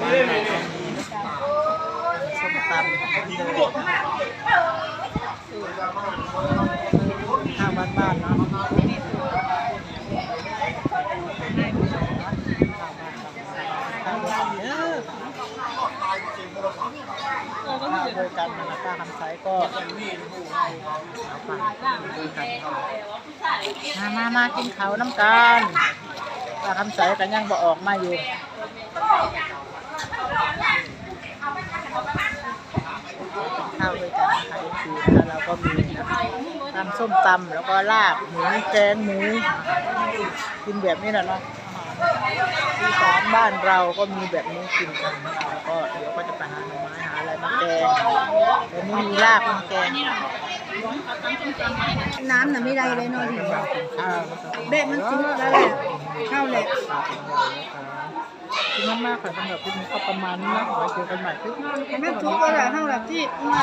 บ้านเราก็มีส้มตำข้าวบ้านๆนาะข้าวบ้านๆเด้อข้าวด้วยกันนะป้าคำไซก็ด้กันมามามากินเขาวน้ำกันป้าคำไซกันยังบ่ออกมาอยู่ ข้าวด้วยกันนะ คะแล้วเราก็มีตำส้มตำแล้วก็ลาบหมูแกงหมูกินแบบนี้แหละเนาะที่สานบ้านเราก็มีแบบนี้กินกันแล้วก็เดี๋ยวก็จะไปหาหน่อไม้หาอะไรมาแกงเดี๋ยวนี้มีลาบมาแกงน้ำน่ะไม่ได้เลยเนอนกินข้าะครับบมันซุกแล้วแหละเข้าและขอบคุณมากๆค่ะสำหรับคลิปนี้ก็ประมาณนี้นะขอเจอกันใหม่คลิปหน้ามันซุกแล้วแหละเท่าแบบที่ว่า